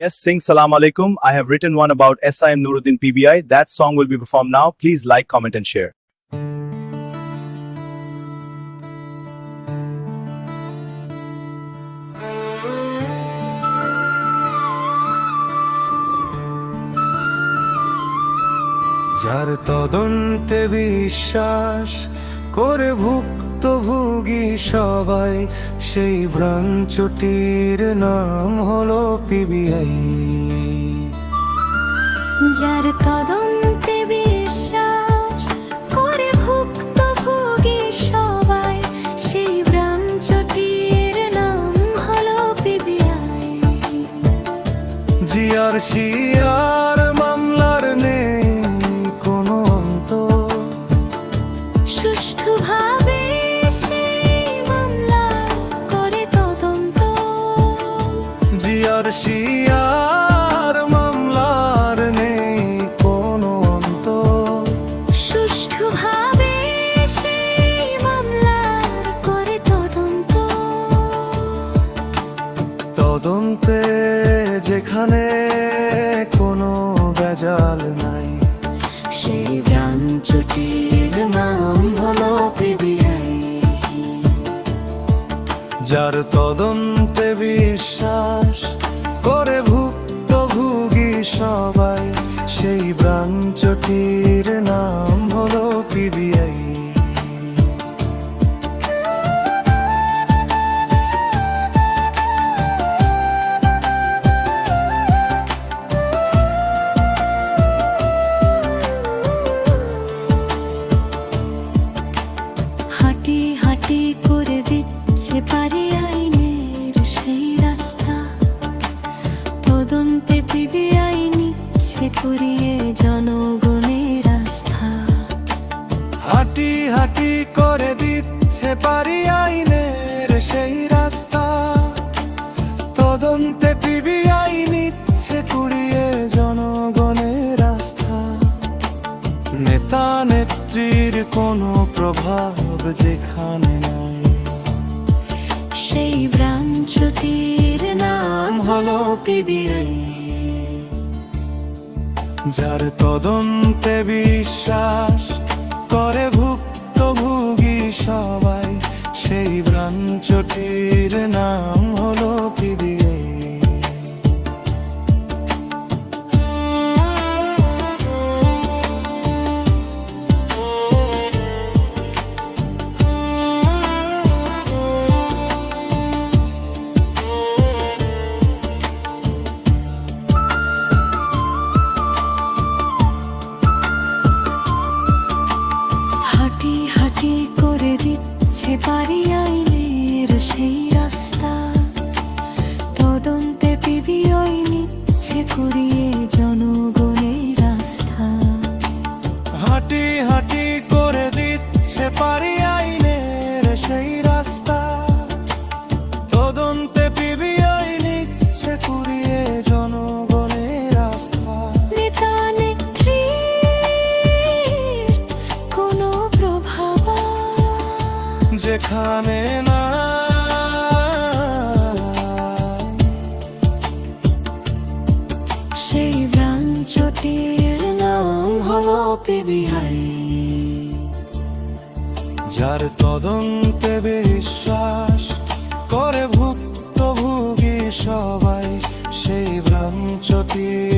Yes, sing Salam Alaikum. I have written one about SIM Nuruddin PBI. That song will be performed now. Please like, comment, and share. যার তদন্তে বিশ্বাস করে ভুক্তভোগী সবাই সেই ব্রাঞ্চটির নাম হলো পিবিআই যার তদন্তে বিশ্বাস করে ভুক্তভোগী সবাই সেই ব্রাঞ্চটির নাম হলো পিবিআই জিয়ার শিয়ার জিয়ার শিয়ার মামলার নেই কোনো অন্ত সুষ্ঠুভাবে সেই মামলা করে তদন্ত। তদন্তে যেখানে কোনো বেজাল নাই। সেই ব্রাঞ্চটির নাম হলো পিবিআই। যার তদন্তে বিশ্বাস করে ভুক্ত ভুগি সবাই সেই ব্রাঞ্চটির নাম হলো পিবিআই করিয়ে জনগণের আস্থা হাঁটি হাঁটি করে দিচ্ছে পারি আইনের সেই রাস্তা। তদন্তে পিবিআই নিচ্ছে কুড়িয়ে জনগণের আস্থা নেতা নেত্রীর কোনো প্রভাব যেখানে নাই। সেই ব্রাঞ্চটির নাম হলো পিবিআই। যার তদন্তে বিশ্বাস সেই রাস্তা। তদন্তে পিবিআই নিচ্ছে করিয়ে জনগণের আস্থা হাঁটি হাঁটি করে দিচ্ছে পারি আইনের সেই রাস্তা। তদন্তে পিবিআই নিচ্ছে কুড়িয়ে জনগণের আস্থা নেতা নেত্রীর কোনো প্রভাব যেখানে না সেই ব্রাঞ্চটির নাম হলো পিবিআই। যার তদন্তে বিশ্বাস করে ভুক্তভোগী সবাই সেই ব্রাঞ্চটির